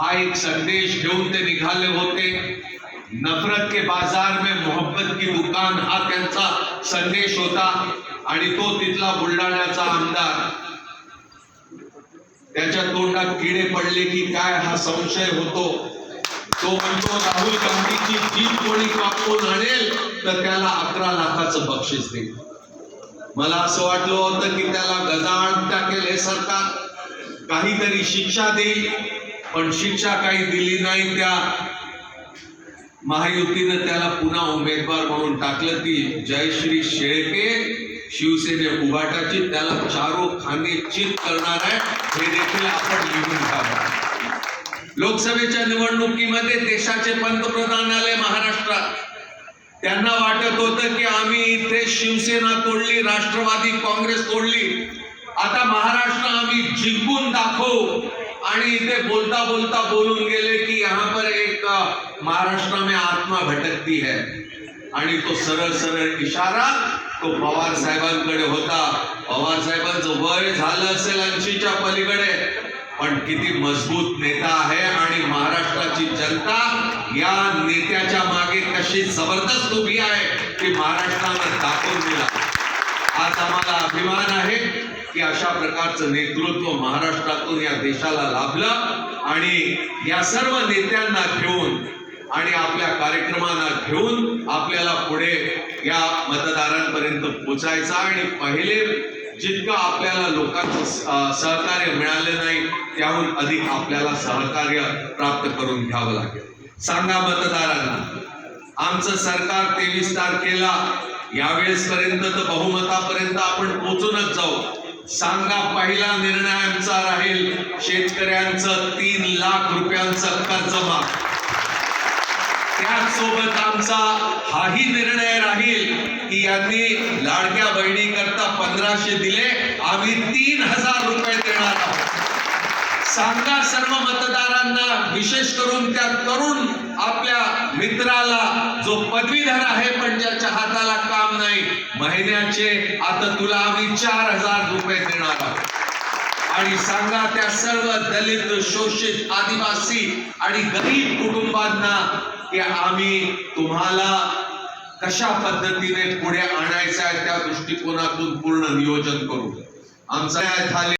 हा एक संदेश घेऊन ते निघाले होते. नफरत के बाजार में मोहब्बत की दुकान हा त्यांचा संदेश होता आणि तो तिथला बुलढाण्याचा आमदार. त्याच्या तोंडात किडे पडले की काय हा संशय होतो. तो म्हणतो राहुल गांधीची जीत कोणी कापून आणेल तर त्याला अकरा लाखाचं बक्षीस देईल मला असं वाटलं होतं की त्याला गजाआड टाकेल हे सरकार. काहीतरी शिक्षा देईल. पण शिक्षा काही दिली नाही त्या महायुतीनं त्याला पुन्हा उमेदवार म्हणून टाकलं ती जयश्री शेळके. शिवसेने उभाटाची त्याला चारो खाने चित करणार आहे हे देखील आपण लिहून घ्यावं. लोकसभेच्या निवडणुकीमध्ये देशाचे पंतप्रधान आले महाराष्ट्रात. त्यांना वाटत होतं की आम्ही इथे शिवसेना तोडली राष्ट्रवादी काँग्रेस तोडली. आता महाराष्ट्र आम्ही जिंकून दाखवू. आणि इथे बोलता बोलता बोलून गेले की यहाँ पर एक महाराष्ट्र में आत्मा भटकती है। आणि तो सरळ सरळ इशारा तो पवार साहेबांकडे होता. पवार साहेबांचं वय झालं असेल ऐंशीच्या पलीकडे पण किती मजबूत नेता आहे आणि महाराष्ट्राची जनता या नेत्याच्या मागे कशी जबरदस्त उभी आहे की महाराष्ट्रानं दाखवून दिला. आज आम्हाला अभिमान आहे. की अशा प्रकारचं नेतृत्व महाराष्ट्रातून या देशाला लाभलं आणि या सर्व नेत्यांना घेऊन आणि आपल्या कार्यक्रमांना घेऊन आपल्याला पुढे या मतदारांपर्यंत पोचायचा आणि पहिले जितकं आपल्याला लोकांचं सहकार्य मिळालं नाही त्याहून अधिक आपल्याला सहकार्य प्राप्त करून घ्यावं लागेल. सांगा मतदारांना आमचं सरकार तेवीस तारखेला यावेळेस पर्यंत तर बहुमतापर्यंत आपण पोचूनच जाऊ. सांगा पहिला निर्णय आमचा राहील. शेतकऱ्यांचं तीन लाख रुपयांचं कर्ज माफ त्याचसोबत आमचा हाही निर्णय राहील की यांनी लाडक्या बहिणी करता पंधराशे दिले आम्ही तीन हजार रुपये देणार आहोत. सांगा सर्व मतदारांना विशेष करून त्या तरुण मित्राला जो पदवीधर आहे पण ज्याच्या हाताला काम नाही. महिन्याचे आता तुला आम्ही चार हजार रुपये देणार आहोत. आणि सांगा त्या सर्व दलित शोषित आदिवासी आणि गरीब कुटुंबांना की आम्ही तुम्हाला कशा पद्धतीने पुढे आणायचं आहे त्या दृष्टिकोनातून पूर्ण नियोजन करू. आमचा झाले